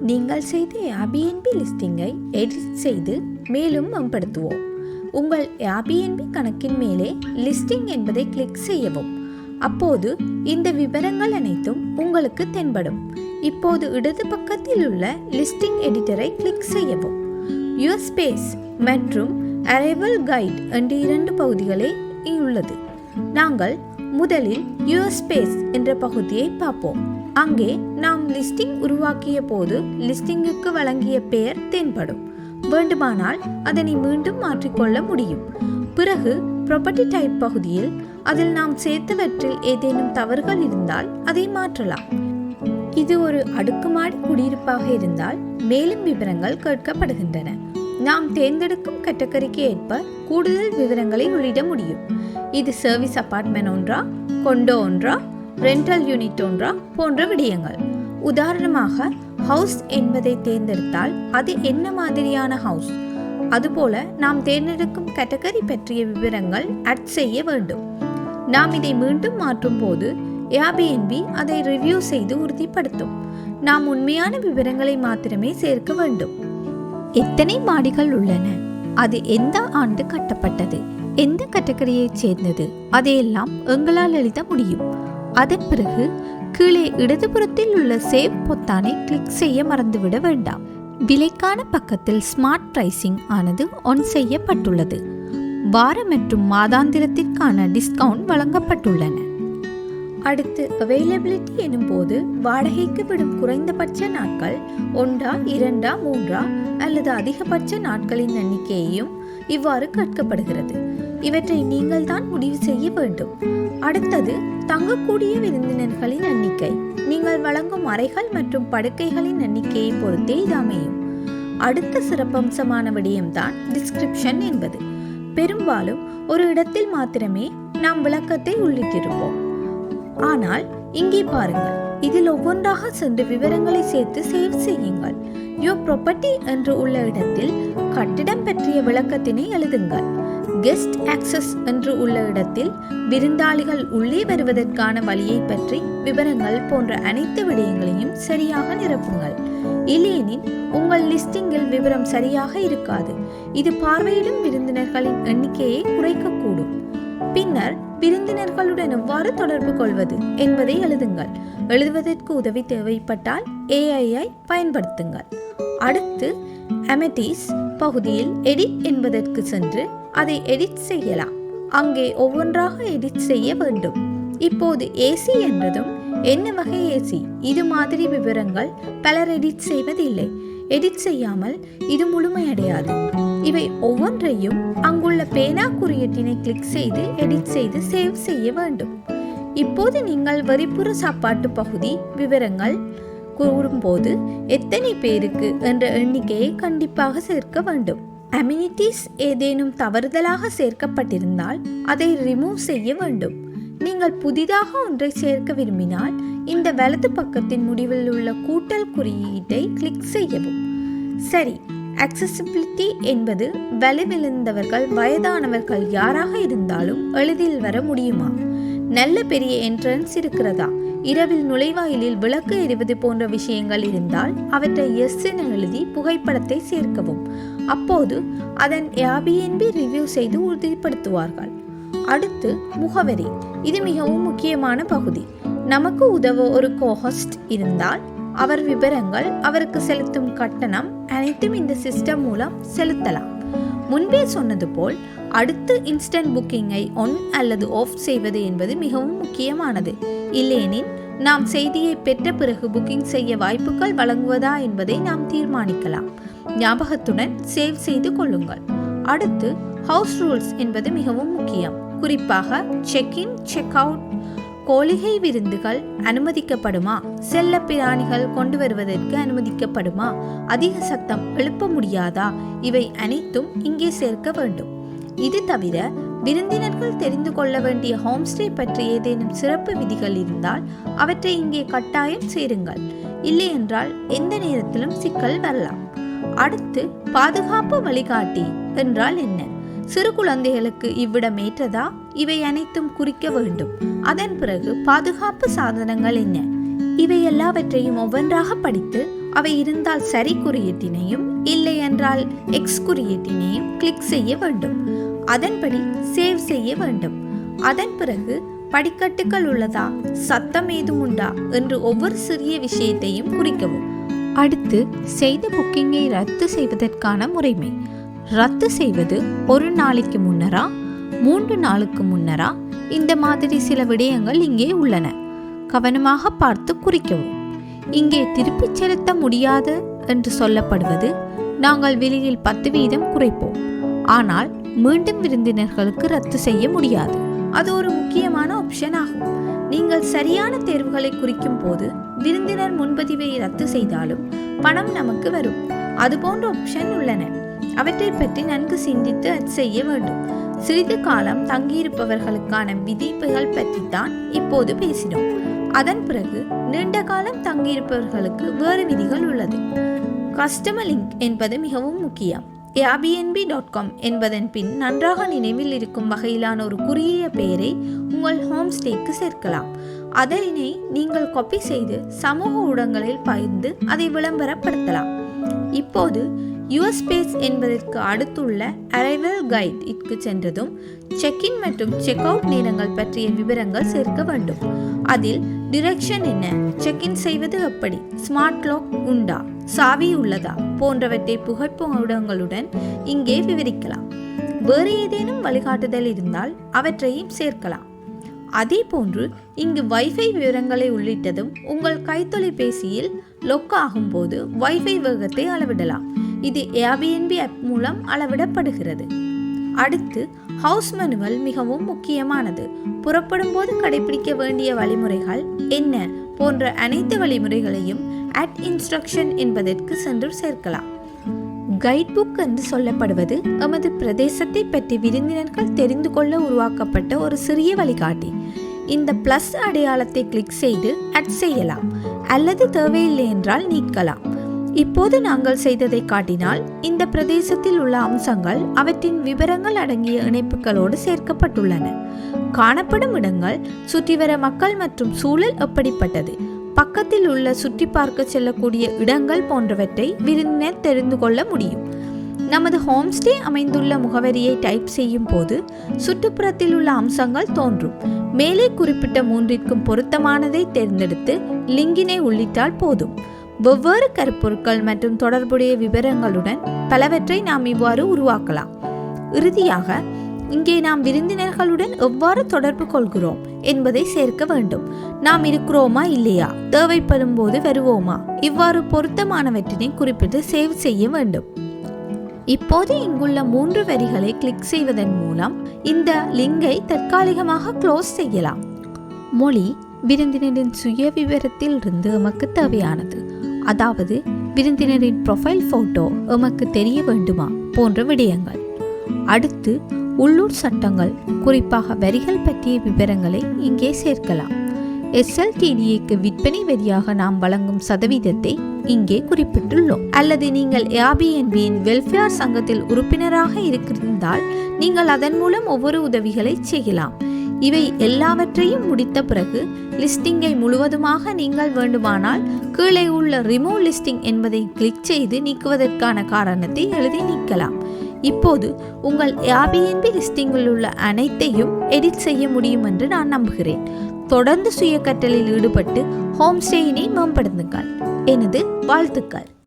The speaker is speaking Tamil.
நீங்கள் செய்த ஏபிஎன்பி லிஸ்டிங்கை எடிட் செய்து மேலும் மேம்படுத்துவோம் உங்கள் ஏபிஎன்பி கணக்கின் மேலே லிஸ்டிங் என்பதை கிளிக் செய்யவும். அப்போது இந்த விவரங்கள் அனைத்தும் உங்களுக்கு தென்படும். இப்போது இடது பக்கத்தில் உள்ள லிஸ்டிங் எடிட்டரை கிளிக் செய்யவும். யுவர் ஸ்பேஸ் மற்றும் அரைவல் கைட் என்ற இரண்டு பகுதிகளே உள்ளது நாங்கள் முதலில் யுவர் ஸ்பேஸ் என்ற பகுதியை பார்ப்போம். அங்கே நாம் லிஸ்டிங் உருவாக்கிய போது லிஸ்டிங்குக்கு வழங்கிய பெயர் தென்படும். வேண்டுமானால் அதனை மீண்டும் மாற்றிக்கொள்ள முடியும். பிறகு ப்ராப்பர்ட்டி டைப் பகுதியில் அதில் நாம் சேர்த்தவற்றில் ஏதேனும் தவறுகள் இருந்தால் அதை மாற்றலாம். இது ஒரு அடுக்குமாடி குடியிருப்பாக இருந்தால் மேலும் விவரங்கள் கேட்கப்படுகின்றன. நாம் தேர்ந்தெடுக்கும் கேட்டகரிக்கு ஏற்ப கூடுதல் விவரங்களை உள்ளிட முடியும். இது சர்வீஸ் அபார்ட்மெண்ட் ஒன்றா கொண்டோ ஒன்றா ரெண்டல் யூனிட் ஒன்றா போன்ற விடயங்கள். உதாரணமாக ஹவுஸ் என்பதை தேர்ந்தெடுத்தால் அது என்ன மாதிரியான ஹவுஸ் அதுபோல நாம் தேர்ந்தெடுக்கும் கேட்டகரி பற்றிய விவரங்கள் அட் செய்ய வேண்டும். நாம் இதை மீண்டும் மாற்றும் போது ஏபிஎன்பி அதை ரிவ்யூ செய்து உறுதிப்படுத்தும். நாம் உண்மையான விவரங்களை மாத்திரமே சேர்க்க வேண்டும். எத்தனை மாடிகள் உள்ளன? அது எந்த ஆண்டு கட்டப்பட்டது? எந்த கேட்டகரியைச் சேர்ந்தது? அதையெல்லாம் எங்களால் எழுத முடியும். அதன் பிறகு கீழே இடதுபுறத்தில் உள்ள சேவ் பொத்தானை கிளிக் செய்ய மறந்துவிட வேண்டாம். விலைக்கான பக்கத்தில் ஸ்மார்ட் பிரைசிங் ஆனது ஒன் செய்யப்பட்டுள்ளது. வார மற்றும் மாதாந்திரத்திற்கான டிஸ்கவுண்ட் வழங்கப்பட்டுள்ளன. அடுத்து அவைலபிலிட்டி எனும் போது வாடகைக்கு விடும் குறைந்தபட்ச நாட்கள் ஒன்றா இரண்டா மூன்றா அல்லது அதிகபட்ச நாட்களின் எண்ணிக்கையையும் இவ்வாறு கேட்கப்படுகிறது. இவற்றை நீங்கள் தான் முடிவு செய்ய வேண்டும். அடுத்தது தங்கக்கூடிய விருந்தினர்களின் எண்ணிக்கை. நீங்கள் வழங்கும் அறைகள் மற்றும் படுக்கைகளின் எண்ணிக்கையை பொறுத்தே இது அமையும். அடுத்த சிறப்பம்சமான விடயம்தான் டிஸ்கிரிப்ஷன் என்பது. பெரும்பாலும் ஒரு இடத்தில் மாத்திரமே நாம் விளக்கத்தை உள்ளிட்டிருப்போம். ஆனால் இங்கே பாருங்கள். இதில் ஒவ்வொன்றாக சென்று விவரங்களை சேர்த்து சேவ் செய்யுங்கள். யோ ப்ராப்பர்ட்டி என்று உள்ள இடத்தில் கட்டிடம் பற்றிய விளக்கத்தினை எழுதுங்கள். கெஸ்ட் ஆக்சஸ் என்று உள்ள இடத்தில் விருந்தாளிகள் உள்ளே வருவதற்கான வழியை பற்றி விவரங்கள் போன்ற அனைத்து விடயங்களையும் சரியாக நிரப்புங்கள். இல்லையெனில் உங்கள் லிஸ்டிங்கில் விவரம் சரியாக இருக்காது. இது பார்வையிடும் விருந்தினர்களின் எண்ணிக்கையை குறைக்கக்கூடும். பின்னர் விருந்தினர்களுடன் எவ்வாறு தொடர்பு கொள்வது என்பதை எழுதுங்கள். எழுதுவதற்கு உதவி தேவைப்பட்டால் ஏஐஐ பயன்படுத்துங்கள். அடுத்து அமெட்டிஸ் பகுதியில் எடிட் என்பதற்கு சென்று அதை எடிட் செய்யலாம். அங்கே ஒவ்வொன்றாக எடிட் செய்ய வேண்டும். இப்போது ஏசி என்றதும் என்ன வகை ஏசி இது மாதிரி விவரங்கள் பலர் எடிட் செய்வதில்லை. எடிட் செய்யாமல் இது முழுமையடையாது. இவை ஒவ்வொன்றையும் அங்குள்ள பேனா குறியீட்டினை கிளிக் செய்து எடிட் செய்து சேவ் செய்ய வேண்டும். இப்போது நீங்கள் வரிப்புற சாப்பாட்டு பகுதி விவரங்கள் கூறும்போது எத்தனை பேருக்கு என்ற எண்ணிக்கையை கண்டிப்பாக சேர்க்க வேண்டும். அமினிட்டிஸ் ஏதேனும் தவறுதலாக சேர்க்கப்பட்டிருந்தால் அதை ரிமூவ் செய்ய வேண்டும். நீங்கள் புதிதாக ஒன்றை சேர்க்க விரும்பினால் இந்த வலது பக்கத்தின் முடிவில் உள்ள கூட்டல் குறியீட்டை கிளிக் செய்யவும். சரி அக்சசிபிலிட்டி என்பது வலுவிழந்தவர்கள் வயதானவர்கள் யாராக இருந்தாலும் எளிதில் வர முடியுமா? நல்ல பெரிய என்ட்ரன்ஸ் இருக்கிறதா? இரவில் நுழைவாயிலில் விளக்கு எறிவது போன்ற விஷயங்கள் இருந்தால் அவற்றை எஸ் என எழுதி புகைப்படத்தை சேர்க்கவும். அப்போது அதன் ஏபிஎன்பி ரிவ்யூ செய்து உறுதிப்படுத்துவார்கள். அடுத்து முகவரி. இது மிகவும் முக்கியமான பகுதி. நமக்கு உதவ ஒரு கோஹஸ்ட் இருந்தால் அவர் விவரங்கள் அவருக்கு செலுத்தும் கட்டணம் அனைத்தும் இந்த சிஸ்டம் மூலம் செலுத்தலாம். முன்பே சொன்னது போல் அடுத்து இன்ஸ்டன்ட் புக்கிங்கை ஒன் அல்லது ஆஃப் செய்வது என்பது மிகவும் முக்கியமானது. இல்லையெனில் நாம் செய்தியை பெற்ற பிறகு புக்கிங் செய்ய வாய்ப்புகள் வழங்குவதா என்பதை நாம் தீர்மானிக்கலாம். ஞாபகத்துடன் சேவ் செய்து கொள்ளுங்கள். அடுத்து ஹவுஸ் ரூல்ஸ் என்பது மிகவும் முக்கியம். குறிப்பாக செக் இன் செக் அவுட் கோழிகை விருந்துகள் அனுமதிக்கப்படுமா? செல்ல பிராணிகள் கொண்டு வருவதற்கு அனுமதிக்கப்படுமா? அதிக சத்தம் எழுப்ப முடியாதா? இவை அனைத்தும் இங்கே சேர்க்க வேண்டும். இது தவிர விருந்தினர்கள் தெரிந்து கொள்ள வேண்டிய ஹோம்ஸ்டே பற்றி ஏதேனும் சிறப்பு விதிகள் இருந்தால் அவற்றை இங்கே கட்டாயம் சேருங்கள். இல்லையென்றால் எந்த நேரத்திலும் சிக்கல் வரலாம். அடுத்து பாதுகாப்பு வழிகாட்டி என்றால் என்ன? சிறு குழந்தைகளுக்கு இவ்விடம் ஏற்றதா? இவை அனைத்தும் குறிக்க வேண்டும். அதன் பிறகு பாதுகாப்பு சாதனங்கள் என்ன? இவை எல்லாவற்றையும் ஒவ்வொன்றாக படித்து அவை இருந்தால் சரி குறியீட்டினையும் இல்லை என்றால் எக்ஸ் குறியீட்டினையும் கிளிக் செய்ய வேண்டும். அதன்படி சேவ் செய்ய வேண்டும். அதன் பிறகு படிக்கட்டுகள் உள்ளதா? சத்தம் ஏதும் உண்டா? என்று ஒவ்வொரு சிறிய விஷயத்தையும் குறிக்கவும். அடுத்து செய்த புக்கிங்கை ரத்து செய்வதற்கான முறைமை. ரத்து செய்வது ஒரு நாளைக்கு முன்னரா? மூன்று நாளுக்கு முன்னரா? இந்த மாதிரி சில விடயங்கள் இங்கே உள்ளன. கவனமாக பார்த்து குறிக்கவும். இங்கே திருப்பிச் செலுத்த முடியாது என்று சொல்லப்படுவது நாங்கள் விலையில் பத்து வீதம் குறைப்போம். ஆனால் மீண்டும் விருந்தினர்களுக்கு ரத்து செய்ய முடியாது. அது ஒரு முக்கியமான ஆப்ஷன் ஆகும். நீங்கள் சரியான தேர்வுகளை குறிக்கும் போது விருந்தினர் முன்பதிவை ரத்து செய்தாலும் பணம் நமக்கு வரும். அது போன்ற ஆப்ஷன் உள்ளன. அவற்றை பற்றி நன்கு சிந்தித்து அது செய்ய வேண்டும். சிறிது காலம் தங்கியிருப்பவர்களுக்கான விதிப்புகள் பற்றித்தான் இப்போது பேசினோம். அதன் பிறகு நீண்ட காலம் தங்கியிருப்பவர்களுக்கு வேறு விதிகள் உள்ளது. கஸ்டமர் லிங்க் என்பது மிகவும் முக்கியம். ஏபிஎன்பி டாட் காம் என்பதன் பின் நன்றாக நினைவில் இருக்கும் வகையிலான ஒரு குறுகிய பெயரை உங்கள் ஹோம் ஸ்டேக்கு சேர்க்கலாம். அதனை நீங்கள் காப்பி செய்து சமூக ஊடகங்களில் பகிர்ந்து அதை விளம்பரப்படுத்தலாம். இப்போது யுஎஸ்பேஸ் என்பதற்கு அடுத்துள்ள அரைவல் கைட் இற்கு சென்றதும் செக்இன் மற்றும் செக் அவுட் நேரங்கள் பற்றிய விவரங்கள் சேர்க்க வேண்டும். அதில் டிரெக்ஷன் என்ன செக்இன் செய்வது எப்படி ஸ்மார்ட் லாக் உண்டா சாவி உள்ளதா போன்றவற்றை புகைப்படங்களுடன் இங்கே விவரிக்கலாம். வேறு ஏதேனும் வழிகாட்டுதல் இருந்தால் அவற்றையும் சேர்க்கலாம். அதே போன்று இங்கு வைஃபை விவரங்களை உள்ளிட்டதும் உங்கள் கைத்தொலைபேசியில் லொக் ஆகும்போது வைஃபை வேகத்தை அளவிடலாம். இது ஏபிஎன்பி ஆப் மூலம் அளவிடப்படுகிறது. அடுத்து ஹவுஸ் மனுவல் மிகவும் முக்கியமானது. புறப்படும் போது கடைபிடிக்க வேண்டிய வழிமுறைகள் என்ன? போன்ற அனைத்து வழிமுறைகளையும் அட் இன்ஸ்ட்ரக்ஷன் என்பதற்கு சென்று சேர்க்கலாம். கைட் புக் என்று சொல்லப்படுவது எமது பிரதேசத்தை பற்றி விருந்தினர்கள் தெரிந்து கொள்ள உருவாக்கப்பட்ட ஒரு சிறிய வழிகாட்டி. இந்த பிளஸ் அடையாளத்தை கிளிக் செய்து அட் செய்யலாம். அல்லது தேவையில்லை என்றால் நீக்கலாம். இப்போது நாங்கள் செய்ததை காட்டினால் இந்த பிரதேசத்தில் உள்ள அம்சங்கள் அவற்றின் விவரங்கள் அடங்கிய இணைப்புகளோடு சேர்க்கப்பட்டுள்ளன. காணப்படும் இடங்கள் சுற்றி வர மக்கள் மற்றும் சூழல் எப்படிப்பட்டது? பக்கத்தில் உள்ள சுற்றி பார்க்க செல்லக்கூடிய இடங்கள் போன்றவற்றை விருந்தினர் தெரிந்து கொள்ள முடியும். நமது ஹோம்ஸ்டே அமைந்துள்ள முகவரியை டைப் செய்யும் போது சுற்றுப்புறத்தில் உள்ள அம்சங்கள் தோன்றும். மேலே குறிப்பிட்ட மூன்றிற்கும் பொருத்தமானதை தேர்ந்தெடுத்து லிங்கினை உள்ளிட்டால் போதும். வெவ்வேறு கருப்பொருட்கள் மற்றும் தொடர்புடைய விவரங்களுடன் பலவற்றை நாம் இவ்வாறு உருவாக்கலாம். இறுதியாக இங்கே நாம் விருந்தினர்களுடன் எவ்வாறு தொடர்பு கொள்கிறோம் என்பதை சேர்க்க வேண்டும். நாம் இருக்கிறோமா இல்லையா? தேவைப்படும் போது வருவோமா? இவ்வாறு பொருத்தமானவற்றினை குறிப்பிட்டு சேவ் செய்ய வேண்டும். இப்போது இங்குள்ள மூன்று வரிகளை கிளிக் செய்வதன் மூலம் இந்த லிங்கை தற்காலிகமாக க்ளோஸ் செய்யலாம். மொழி விருந்தினரின் சுய விவரத்தில் இருந்து எமக்கு தேவையானது. அதாவது விருந்தினரின் ப்ரொஃபைல் ஃபோட்டோ எமக்கு தெரிய வேண்டுமா? போன்ற விடயங்கள். அடுத்து உள்ளூர் சட்டங்கள் குறிப்பாக வரிகள் பற்றிய விவரங்களை இங்கே சேர்க்கலாம். எஸ்எல்டிடிஏக்கு விற்பனை வரியாக நாம் வழங்கும் சதவீதத்தை இங்கே குறிப்பிட்டுள்ளோம். அல்லது நீங்கள் ஏபிஎன்பியின் வெல்ஃபேர் சங்கத்தில் உறுப்பினராக இருந்தால் நீங்கள் அதன் மூலம் ஒவ்வொரு உதவிகளை செய்யலாம். இவை எல்லாவற்றையும் முடித்த பிறகு லிஸ்டிங்கை முழுவதுமாக நீங்கள் வேண்டுமானால் கீழே உள்ள ரிமூவ் லிஸ்டிங் என்பதை கிளிக் செய்து நீக்குவதற்கான காரணத்தை எழுதி நீக்கலாம். இப்போது உங்கள் ஏபிஎன்பி லிஸ்டிங்கில் உள்ள அனைத்தையும் எடிட் செய்ய முடியும் என்று நான் நம்புகிறேன். தொடர்ந்து சுய கற்றலில் ஈடுபட்டு ஹோம் ஸ்டேயினை மேம்படுத்துங்கள். எனது வாழ்த்துக்கள்.